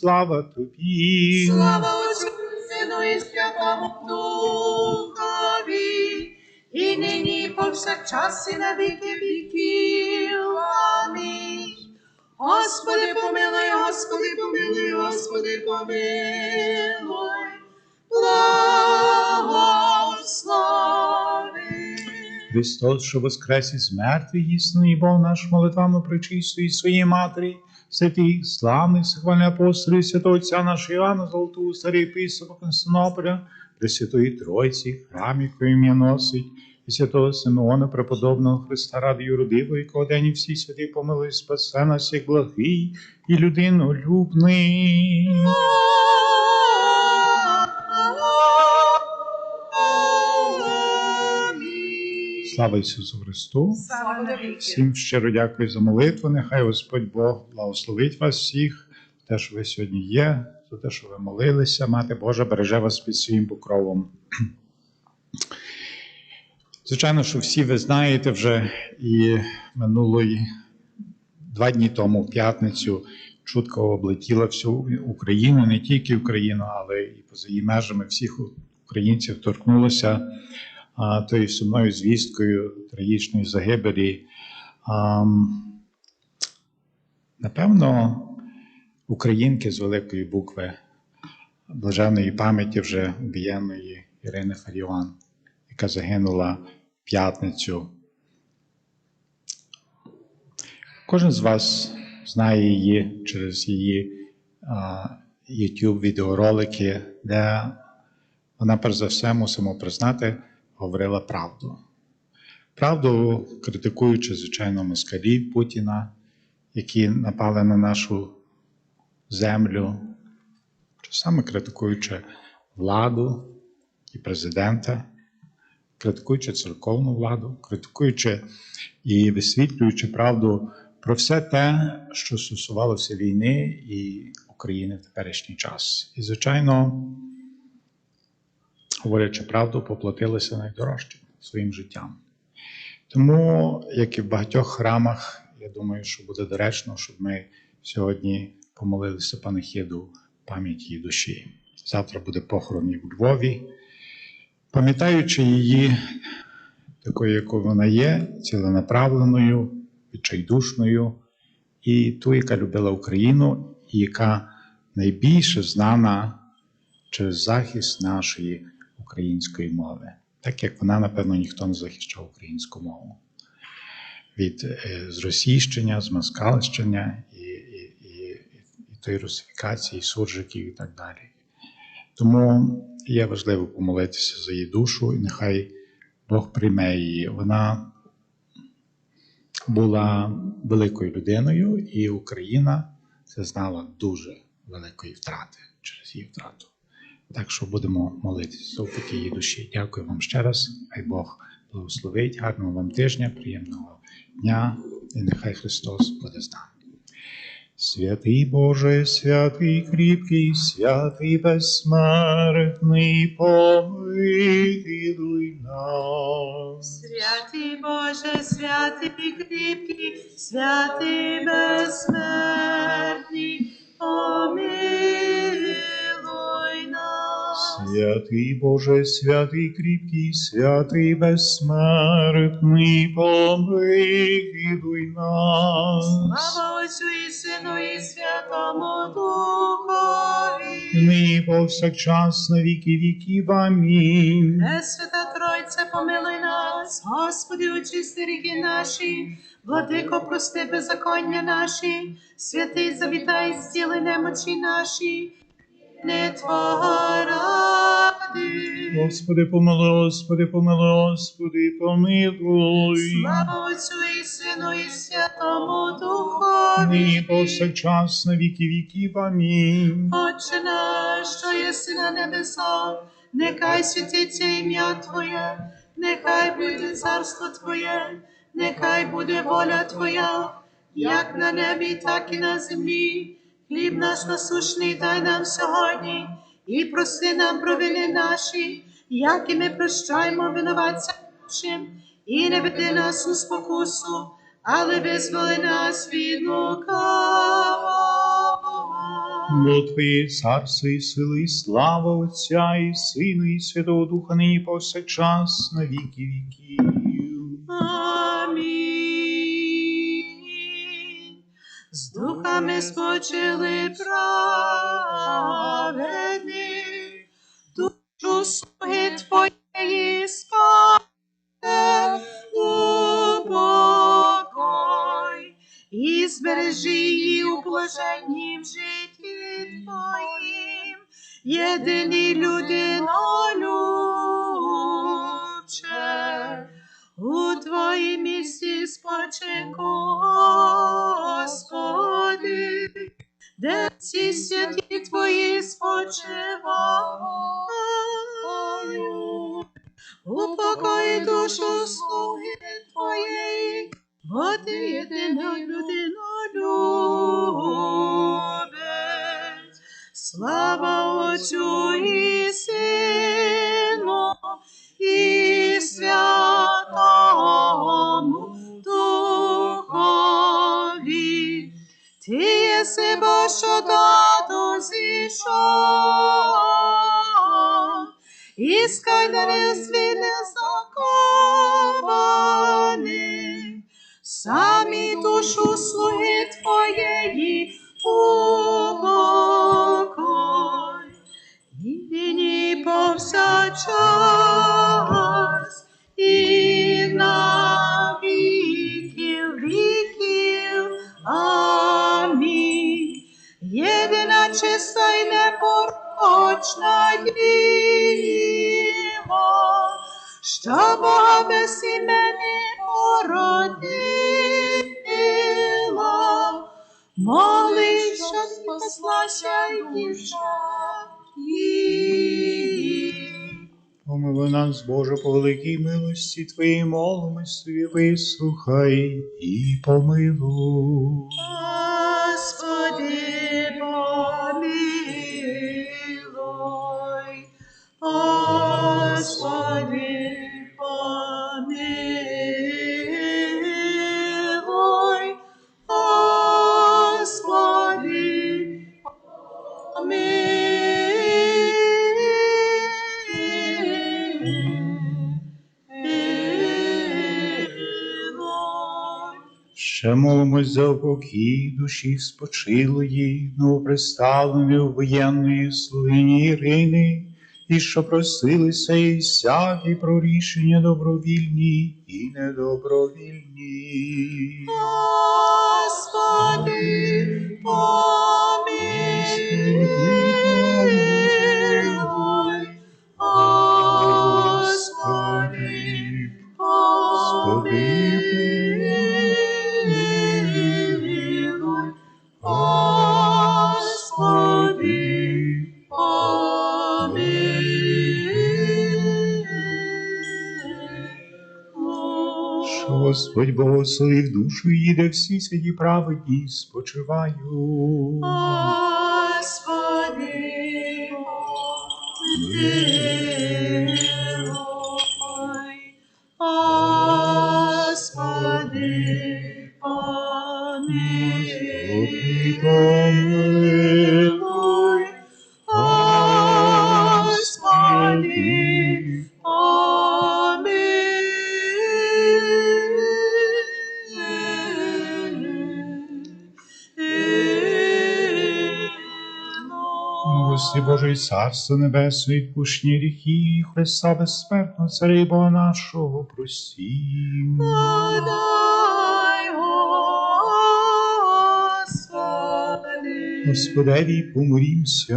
Слава тобі. Слава Отцю, Сину і Святому Духові, і нині, і повсякчас, і на віки віків. Амінь. Господи, помилуй, Господи, помилуй, Господи, помилуй. Благослови. Христос, що воскрес із мертвих, існий Бог наш молитвами причистої своєї матері, святий, славний, схвальний апостолів, святого Отця нашого Іоанна, Золотого, старий писаного Константинополя, Пресвятої Тройці, храм, який ім'я носить, і святого Симеона, преподобного Христа Радію Родиво, якого день і всі святі помилуй, спасе нас, як благий і людинолюбний. Слава Ісусу Христу! Слава. Всім щиро дякую за молитву. Нехай Господь Бог благословить вас всіх, те, що ви сьогодні є, за те, що ви молилися. Мати Божа береже вас під своїм покровом. Звичайно, що всі ви знаєте вже і минулої два дні тому, в п'ятницю, чутка облетіла всю Україну, не тільки Україну, але і поза її межами всіх українців торкнулося тою сумною звісткою трагічної загибелі. Напевно, українки з великої букви блаженної пам'яті вже убієнної Ірини Фаріон, яка загинула в п'ятницю. Кожен з вас знає її через її YouTube відеоролики, де вона, перш за все, мусимо признати, говорила правду. Правду, критикуючи, звичайно, москалів Путіна, які напали на нашу землю, часами критикуючи владу і президента, критикуючи церковну владу, критикуючи і висвітлюючи правду про все те, що стосувалося війни і України в теперішній час. І, звичайно, говорячи правду, поплатилися найдорожчим своїм життям. Тому, як і в багатьох храмах, я думаю, що буде доречно, щоб ми сьогодні помолилися панихіду пам'яті її душі. Завтра буде похорон у Львові. Пам'ятаючи її такою, якою вона є, ціленаправленою, відчайдушною, і ту, яка любила Україну, і яка найбільше знана через захист нашої української мови, так як вона, напевно, ніхто не захищав українську мову від е, зросійщення, змаскалщення і, і, і, і тої русифікації, і суржиків і так далі. Тому є важливо помолитися за її душу, і нехай Бог прийме її. Вона була великою людиною, і Україна зазнала дуже великої втрати через її втрату. Так що будемо молитися за упокій душі. Дякую вам ще раз. Хай Бог благословить. Гарного вам тижня, приємного дня, і нехай Христос буде з нами. Святий Боже, святий кріпкий, святий безсмертний, помилуй нас. Святий Боже, святий кріпкий, святий безсмертний, Святий Боже, святий кріпкий, святий безсмертний, помилуй нас. Слава Отцю і Сину і Святому Духові. Нині повсякчас на віки віків. Амінь. Пресвята Тройця, помилуй нас, Господи, очисти ріки наші, владико, прости беззаконня наші, святий завітай, зціли немочі наші, не Твого ради. Господи, помилуй, Господи, помилуй, Господи, помилуй. Слава Отцю і Сину і Святому Духові. Нині повсякчас на віки віків. Амінь. Отче наш, що єси на небесах, нехай святиться ім'я Твоє, нехай буде царство Твоє, нехай буде воля Твоя, як на небі, так і на землі. Хліб наш насущний дай нам сьогодні, і прости нам провини наші, як і ми прощаємо винуватцям нашим, і не веди нас у спокусу, але визволи нас від лукавого. Твоє царство і сили, слава Отця і Сина, і Святого Духа, нині повсякчас, на віки віків. З духами спочили праведні, душу слуги Твоєї спаде у покой, і збережи її у блаженнім житті Твоїм, єдиний людинолюбче. У Твоїм місці спочинку, де всі святі Твої спочивають. Упокої душу слуги Твоєї, бо Ти єдина людина любить. Слава Отцю і Сину, і Святому Духові. Ти єси бо що тату зійшов, і скайдари звільнив непорочна діва, що Бога без імені породила. Молись, що спаслася її. Помилуй нас, Боже, по великій милості Твоїй молимось Тобі, вислухай і помилуй. Молимось за упокій душі спочилої, у воєнної слугині Ірини, і що просилися і всякі про рішення добровільні і недобровільні. Господи, помилуй. Господь благословив душу її, де всі святі праведні спочивають. Господи, помилуй. Господи, помилуй. Божої Царство Небесне, відпущені гріхи, Христа безсмертного, Царя і Бога нашого, просім. Господи. Господеві помолімся.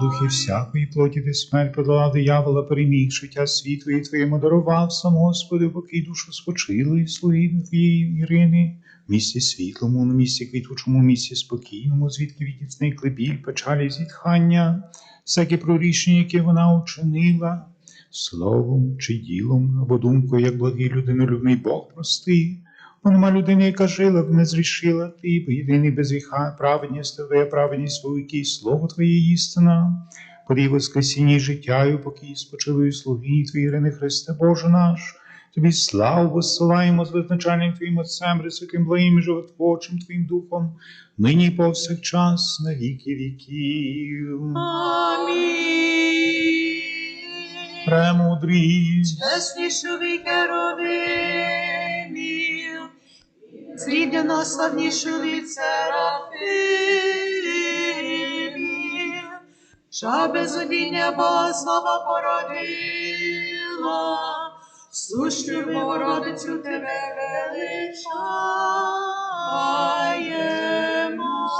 Духи всякої плоті ти смерть подолав диявола, переміг життя світу і Твоєму дарував сам Господи, поки душу спочили, слуги Твоєї Ірини, в місці світлому, на місці квітучому, місці спокійному, звідки відіцникли біль, печалі, зітхання, всяке прорішення, яке вона учинила, словом чи ділом або думкою, як благий людинолюбний Бог прости. Бо нема людини, яка жила б не зрішила ти, бо єдиний без гріха, праведність твоя праведність великі, і слово Твоє істина. Подій воскресінні життя, і покій спочилої слуги Твої, Ірини Христе Боже наш, Тобі славу посилаємо з визначальним Твоїм Отцем, Пресвятим благим і животворчим Твоїм Духом, нині і повсякчас на віки віків. Амінь. Премудрість. Чеснішовий Керовимів, зрідно славнішовий Серафимів, що без одіння Бога слава породила, сущу Богородицю тебе величаємо.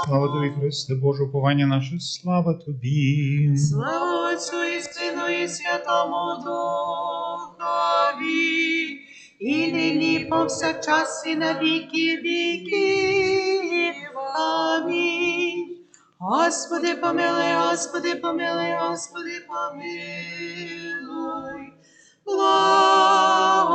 Слава тобі, Христе, Боже, уповання наше, слава тобі. Слава Отцю і Сину і Святому Духові, і нині повсякчас і на віки віків. Амінь. Господи, помилуй, Господи, помилуй, Господи, помилуй. Благослови.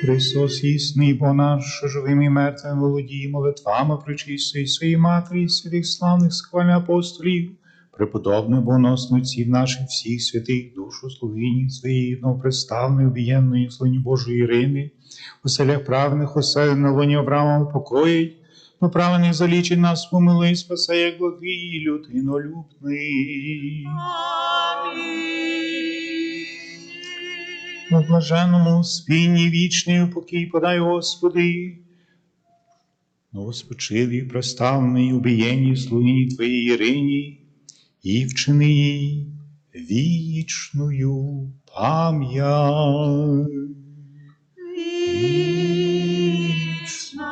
Христос існий, бо наш, живим і мертвим володіє молитвами причистої своїй матері, і святих славних схвальних апостолів, преподобне боносну отців наших всіх святих душу слугині своєї новоприставної, обієнної слоні Божої Ірини, у селях правних осель на лоні Авраама покоїть, поправених залічить нас, помилуй, спасе, як благий і людинолюбний. У блаженному спінні вічний упокій подай, Господи. Новоспочилій, проставний, убієнні слугині Твоїй Ірині, і вчини їй вічною пам'ять. Вічная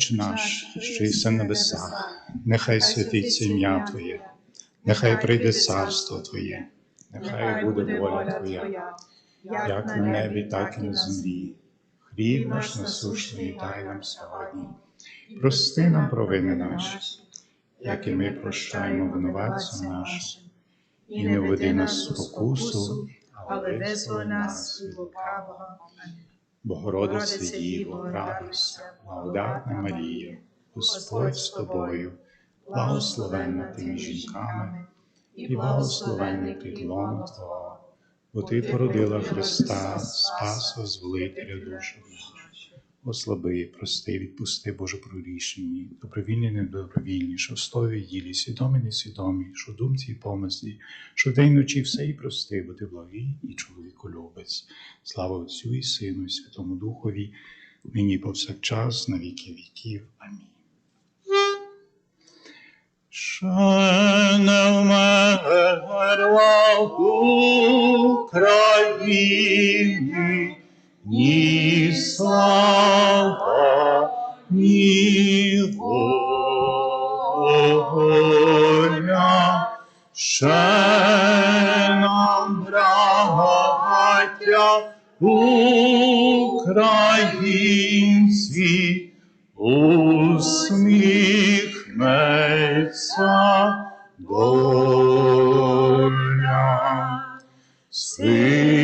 Отче наш, що єси на небесах, нехай святиться ім'я Твоє, нехай прийде царство Твоє, нехай буде воля Твоя, як на небі, так і на землі. Хліб наш насущний дай нам сьогодні. Прости нам провини наші, як і ми прощаємо винуватцям нашим, і не введи нас в спокусу, але визволи нас від лукавого. Амінь. Богородице Діво, радуйся, благодатна Марія, Господь з тобою, благословенна ти між жінками, і благословенний підлона Твого, бо Ти породила Христа, Спаса, зволителя душу. Ослаби, прости, відпусти, Боже, прорішені, добровільні, недобровільні, що в слові ділі, свідомі, несвідомі, що в думці і помислі, що вдень ночі все і прости, бо ти благий і чоловіколюбець. Слава Отцю і Сину, і Святому Духові, нині повсякчас, на віки віків. Амінь. Не вмерла Україні, ні слава, ні ще нам, браття, українці, усміхнеться доля. Синуть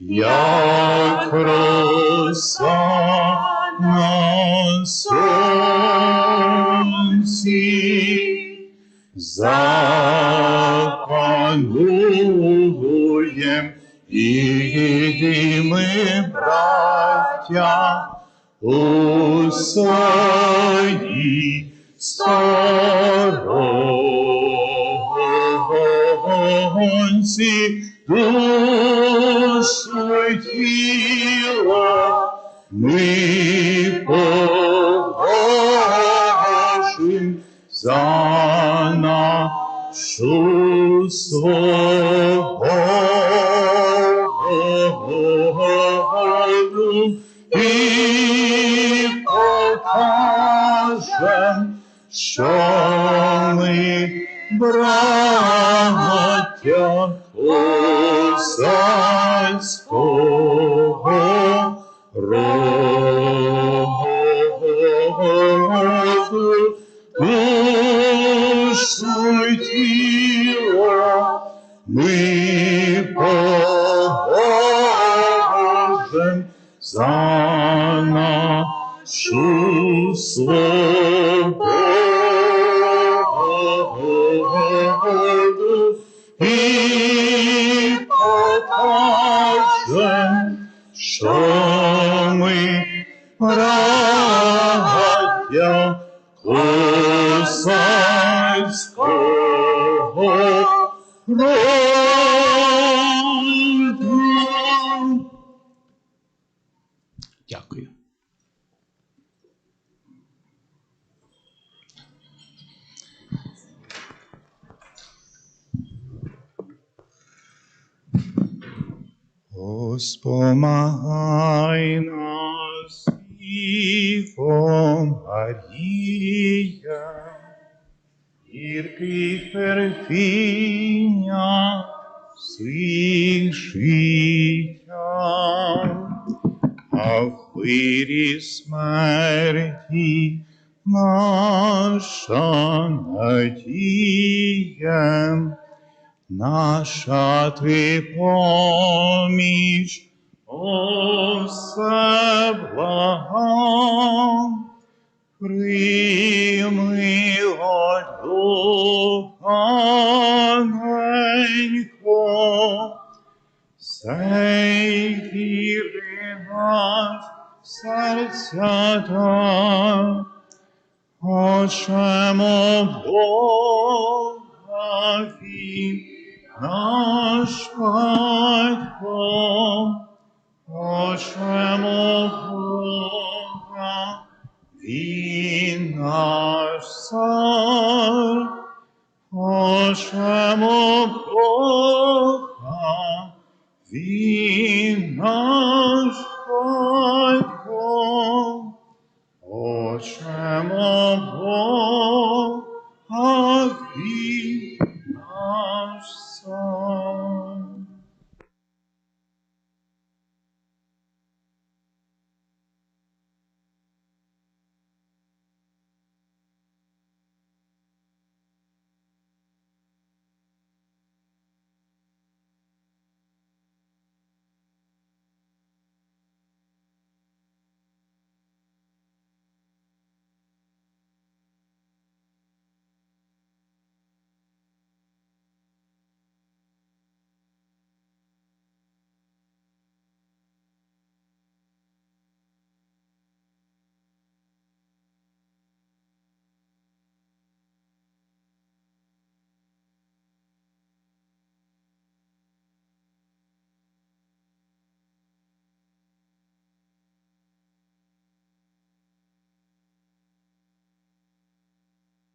як роса на сонці, запануєм і ми, браття, у своїй сторонці нашу свободу і покажем, що ми браття нашу свободу і покажем, що ми браття косацького роду. Госпомагай нас, Іво Марія, гірких терпіння всіх життя, а в хвирі смерті наша надія. Наша ти все блага, прийми от Духа ненько, сей віри наш серця та, Хочемо Бога він наш батько, Хочемо Бога, egymásszal, ha sem a boka vinnás vagyok, ha sem a boka